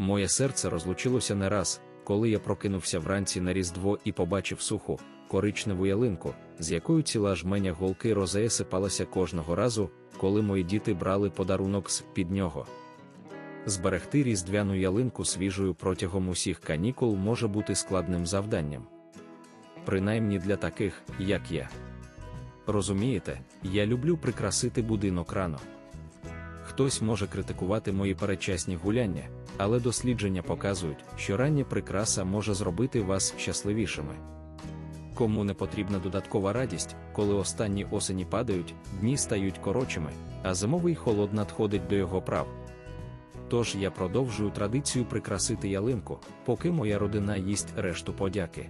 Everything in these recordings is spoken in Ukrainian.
Моє серце розлучилося не раз, коли я прокинувся вранці на Різдво і побачив суху, коричневу ялинку, з якою ціла жменя голки розея сипалася кожного разу, коли мої діти брали подарунок з під нього. Зберегти різдвяну ялинку свіжою протягом усіх канікул може бути складним завданням. Принаймні для таких, як я. Розумієте, я люблю прикрасити будинок рано. Хтось може критикувати мої передчасні гуляння, але дослідження показують, що рання прикраса може зробити вас щасливішими. Кому не потрібна додаткова радість, коли останні осені падають, дні стають коротшими, а зимовий холод надходить до його прав. Тож я продовжую традицію прикрасити ялинку, поки моя родина їсть решту подяки.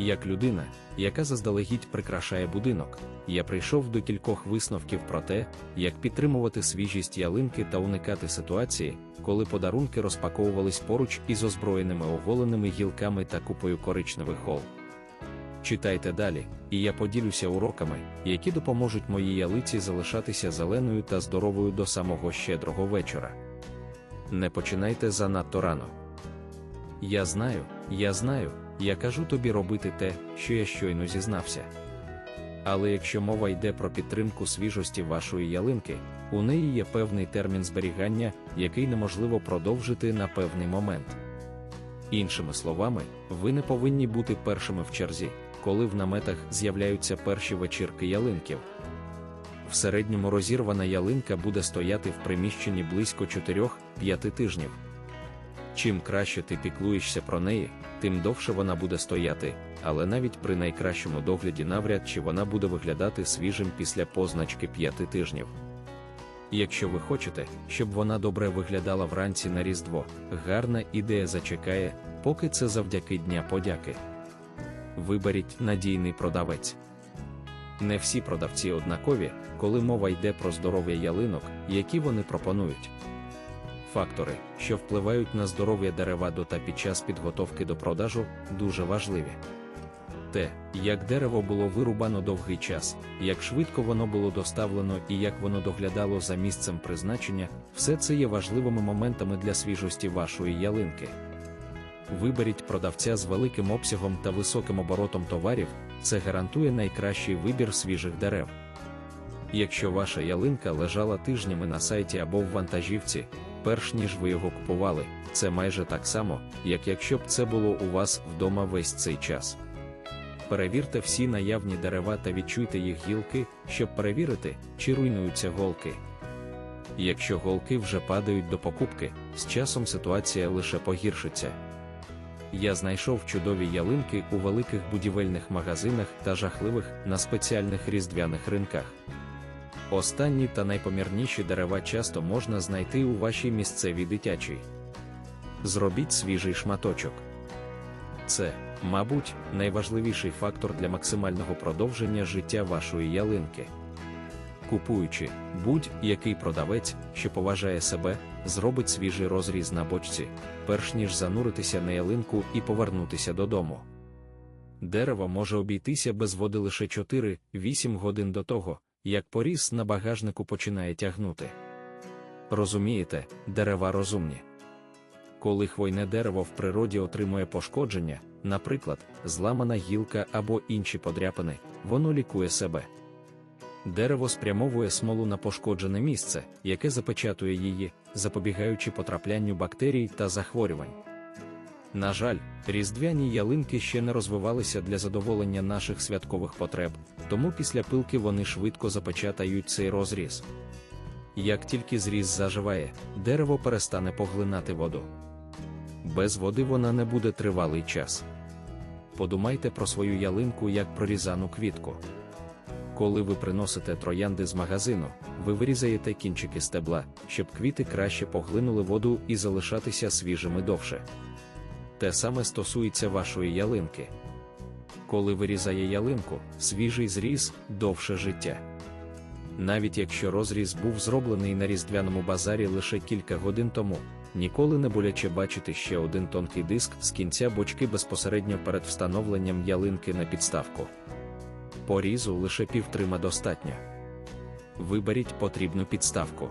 Як людина, яка заздалегідь прикрашає будинок, я прийшов до кількох висновків про те, як підтримувати свіжість ялинки та уникати ситуації, коли подарунки розпаковувались поруч із озброєними оголеними гілками та купою коричневих хол. Читайте далі, і я поділюся уроками, які допоможуть моїй ялиці залишатися зеленою та здоровою до самого щедрого вечора. Не починайте занадто рано. Я знаю, я знаю, я кажу тобі робити те, що я щойно зізнався. Але якщо мова йде про підтримку свіжості вашої ялинки, у неї є певний термін зберігання, який неможливо продовжити на певний момент. Іншими словами, ви не повинні бути першими в черзі, коли в наметах з'являються перші вечірки ялинків. В середньому розірвана ялинка буде стояти в приміщенні близько 4-5 тижнів. Чим краще ти піклуєшся про неї, тим довше вона буде стояти, але навіть при найкращому догляді навряд чи вона буде виглядати свіжим після позначки 5 тижнів. Якщо ви хочете, щоб вона добре виглядала вранці на Різдво, гарна ідея зачекає, поки це завдяки Дня подяки. Виберіть надійний продавець. Не всі продавці однакові, коли мова йде про здоров'я ялинок, які вони пропонують. Фактори, що впливають на здоров'я дерева до та під час підготовки до продажу, дуже важливі. Те, як дерево було вирубано довгий час, як швидко воно було доставлено і як воно доглядало за місцем призначення, все це є важливими моментами для свіжості вашої ялинки. Виберіть продавця з великим обсягом та високим оборотом товарів, це гарантує найкращий вибір свіжих дерев. Якщо ваша ялинка лежала тижнями на сайті або в вантажівці, перш ніж ви його купували, це майже так само, як якщо б це було у вас вдома весь цей час. Перевірте всі наявні дерева та відчуйте їх гілки, щоб перевірити, чи руйнуються голки. Якщо голки вже падають до покупки, з часом ситуація лише погіршиться. Я знайшов чудові ялинки у великих будівельних магазинах та жахливих на спеціальних різдвяних ринках. Останні та найпомірніші дерева часто можна знайти у вашій місцевій дитячій. Зробіть свіжий шматочок. Це, мабуть, найважливіший фактор для максимального продовження життя вашої ялинки. Купуючи, будь-який продавець, що поважає себе, зробить свіжий розріз на бочці, перш ніж зануритися на ялинку і повернутися додому. Дерево може обійтися без води лише 4-8 годин до того, як поріс на багажнику починає тягнути. Розумієте, дерева розумні. Коли хвойне дерево в природі отримує пошкодження, наприклад, зламана гілка або інші подряпини, воно лікує себе. Дерево спрямовує смолу на пошкоджене місце, яке запечатує її, запобігаючи потраплянню бактерій та захворювань. На жаль, різдвяні ялинки ще не розвивалися для задоволення наших святкових потреб, тому після пилки вони швидко запечатають цей розріз. Як тільки зріз заживає, дерево перестане поглинати воду. Без води вона не буде тривалий час. Подумайте про свою ялинку як прорізану квітку. Коли ви приносите троянди з магазину, ви вирізаєте кінчики стебла, щоб квіти краще поглинули воду і залишатися свіжими довше. Те саме стосується вашої ялинки. Коли вирізає ялинку, свіжий зріз довше життя. Навіть якщо розріз був зроблений на різдвяному базарі лише кілька годин тому, ніколи не боляче бачити ще один тонкий диск з кінця бочки безпосередньо перед встановленням ялинки на підставку. Порізу лише півтрима достатньо. Виберіть потрібну підставку.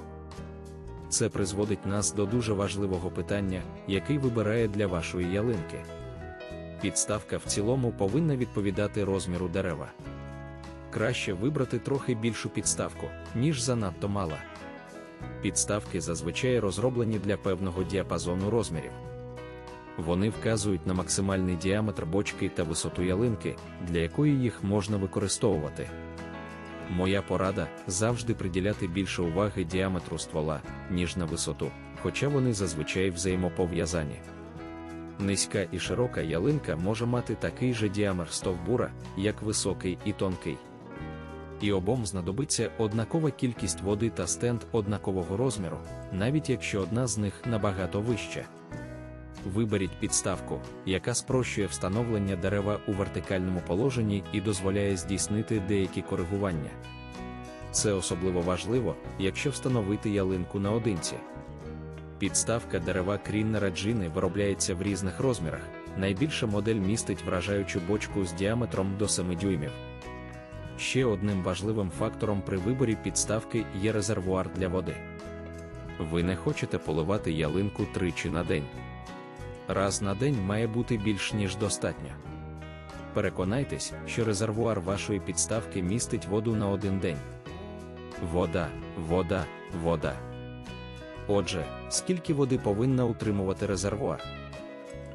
Це призводить нас до дуже важливого питання, який вибирає для вашої ялинки. Підставка в цілому повинна відповідати розміру дерева. Краще вибрати трохи більшу підставку, ніж занадто мала. Підставки зазвичай розроблені для певного діапазону розмірів. Вони вказують на максимальний діаметр бочки та висоту ялинки, для якої їх можна використовувати. Моя порада завжди приділяти більше уваги діаметру ствола, ніж на висоту, хоча вони зазвичай взаємопов'язані. Низька і широка ялинка може мати такий же діаметр стовбура, як високий і тонкий. І обом знадобиться однакова кількість води та стенд однакового розміру, навіть якщо одна з них набагато вища. Виберіть підставку, яка спрощує встановлення дерева у вертикальному положенні і дозволяє здійснити деякі коригування. Це особливо важливо, якщо встановити ялинку наодинці. Підставка дерева кріннера джини виробляється в різних розмірах. Найбільша модель містить вражаючу бочку з діаметром до 7 дюймів. Ще одним важливим фактором при виборі підставки є резервуар для води. Ви не хочете поливати ялинку тричі на день. Раз на день має бути більш ніж достатньо. Переконайтесь, що резервуар вашої підставки містить воду на один день. Вода, вода, вода. Отже, скільки води повинна утримувати резервуар?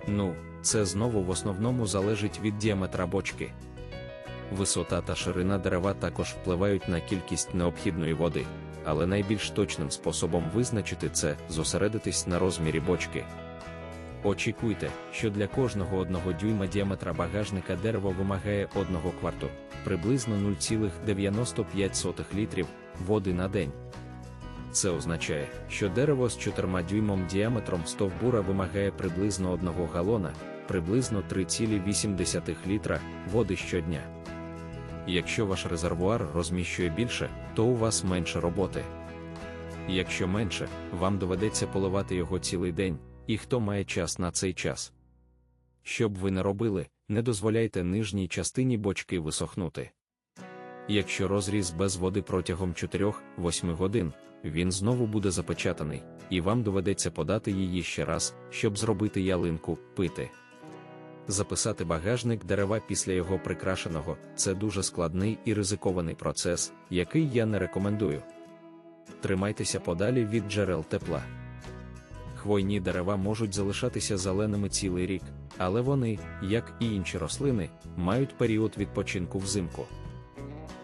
Ну, це знову в основному залежить від діаметра бочки. Висота та ширина дерева також впливають на кількість необхідної води, але найбільш точним способом визначити це зосередитись на розмірі бочки. Очікуйте, що для кожного одного дюйма діаметра багажника дерево вимагає одного кварту, приблизно 0,95 літрів води на день. Це означає, що дерево з 4 дюймом діаметром стовбура вимагає приблизно 1 галона, приблизно 3,8 літра води щодня. Якщо ваш резервуар розміщує більше, то у вас менше роботи. Якщо менше, вам доведеться поливати його цілий день, і хто має час на цей час. Щоб ви не робили, не дозволяйте нижній частині бочки висохнути. Якщо розріз без води протягом 4-8 годин, він знову буде запечатаний, і вам доведеться подати її ще раз, щоб зробити ялинку, пити. Записати багажник дерева після його прикрашеного це дуже складний і ризикований процес, який я не рекомендую. Тримайтеся подалі від джерел тепла. Хвойні дерева можуть залишатися зеленими цілий рік, але вони, як і інші рослини, мають період відпочинку взимку.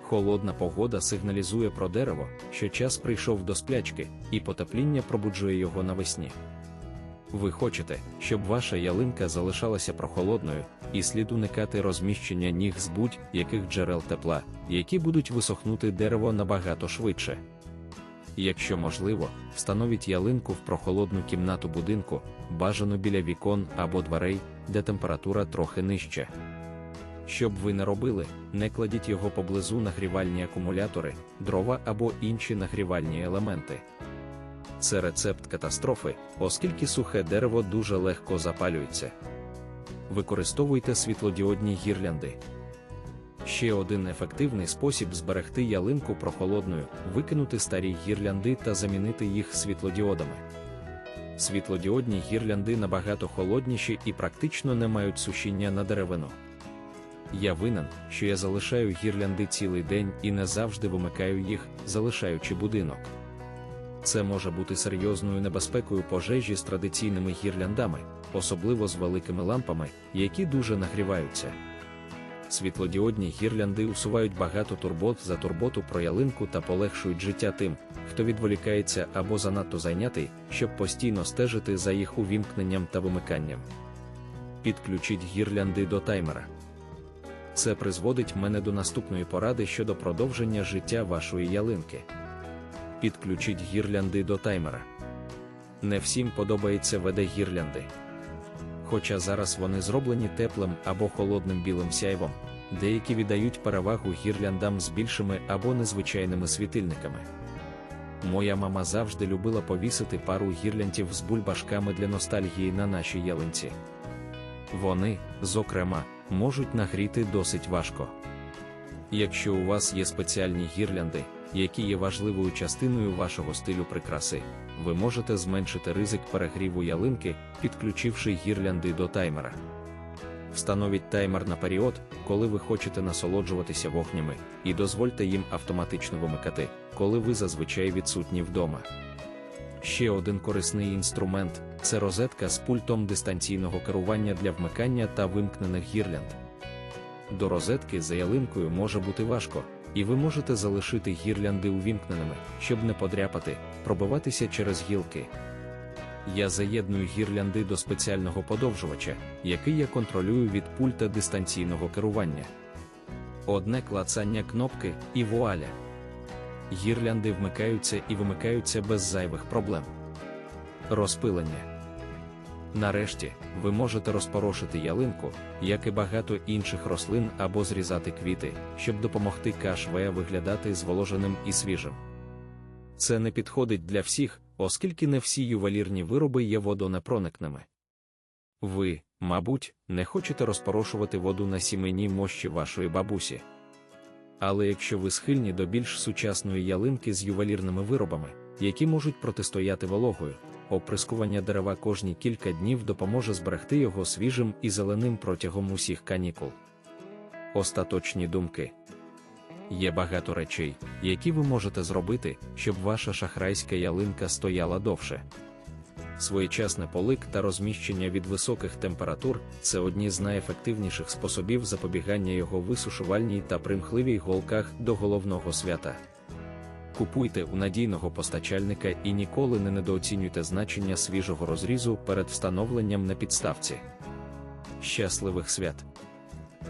Холодна погода сигналізує про дерево, що час прийшов до сплячки, і потепління пробуджує його навесні. Ви хочете, щоб ваша ялинка залишалася прохолодною, і слід уникати розміщення ніг з будь-яких джерел тепла, які будуть висохнути дерево набагато швидше. Якщо можливо, встановіть ялинку в прохолодну кімнату будинку, бажано біля вікон або дверей, де температура трохи нижча. Щоб ви не робили, не кладіть його поблизу нагрівальні акумулятори, дрова або інші нагрівальні елементи. Це рецепт катастрофи, оскільки сухе дерево дуже легко запалюється. Використовуйте світлодіодні гірлянди. Ще один ефективний спосіб зберегти ялинку прохолодною викинути старі гірлянди та замінити їх світлодіодами. Світлодіодні гірлянди набагато холодніші і практично не мають сушіння на деревину. Я винен, що я залишаю гірлянди цілий день і не завжди вимикаю їх, залишаючи будинок. Це може бути серйозною небезпекою пожежі з традиційними гірляндами, особливо з великими лампами, які дуже нагріваються. Світлодіодні гірлянди усувають багато турбот за турботу про ялинку та полегшують життя тим, хто відволікається або занадто зайнятий, щоб постійно стежити за їх увімкненням та вимиканням. Підключіть гірлянди до таймера. Це призводить мене до наступної поради щодо продовження життя вашої ялинки. Підключіть гірлянди до таймера. Не всім подобається веде гірлянди. Хоча зараз вони зроблені теплим або холодним білим сяйвом, деякі віддають перевагу гірляндам з більшими або незвичайними світильниками. Моя мама завжди любила повісити пару гірлянтів з бульбашками для ностальгії на нашій ялинці. Вони, зокрема, можуть нагріти досить важко. Якщо у вас є спеціальні гірлянди, які є важливою частиною вашого стилю прикраси, ви можете зменшити ризик перегріву ялинки, підключивши гірлянди до таймера. Встановіть таймер на період, коли ви хочете насолоджуватися вогнями, і дозвольте їм автоматично вимикати, коли ви зазвичай відсутні вдома. Ще один корисний інструмент це розетка з пультом дистанційного керування для вмикання та вимкнених гірлянд. До розетки за ялинкою може бути важко, і ви можете залишити гірлянди увімкненими, щоб не подряпати, пробиватися через гілки. Я заєдную гірлянди до спеціального подовжувача, який я контролюю від пульта дистанційного керування. Одне клацання кнопки і вуаля. Гірлянди вмикаються і вимикаються без зайвих проблем. Розпилення. Нарешті, ви можете розпорошити ялинку, як і багато інших рослин або зрізати квіти, щоб допомогти кашвея виглядати зволоженим і свіжим. Це не підходить для всіх, оскільки не всі ювелірні вироби є водонепроникними. Ви, мабуть, не хочете розпорошувати воду на сіменній мощі вашої бабусі. Але якщо ви схильні до більш сучасної ялинки з ювелірними виробами, які можуть протистояти вологою, оприскування дерева кожні кілька днів допоможе зберегти його свіжим і зеленим протягом усіх канікул. Остаточні думки. Є багато речей, які ви можете зробити, щоб ваша шахрайська ялинка стояла довше. Своєчасне полик та розміщення від високих температур це одні з найефективніших способів запобігання його висушувальній та примхливій голках до головного свята. Купуйте у надійного постачальника і ніколи не недооцінюйте значення свіжого розрізу перед встановленням на підставці. Щасливих свят!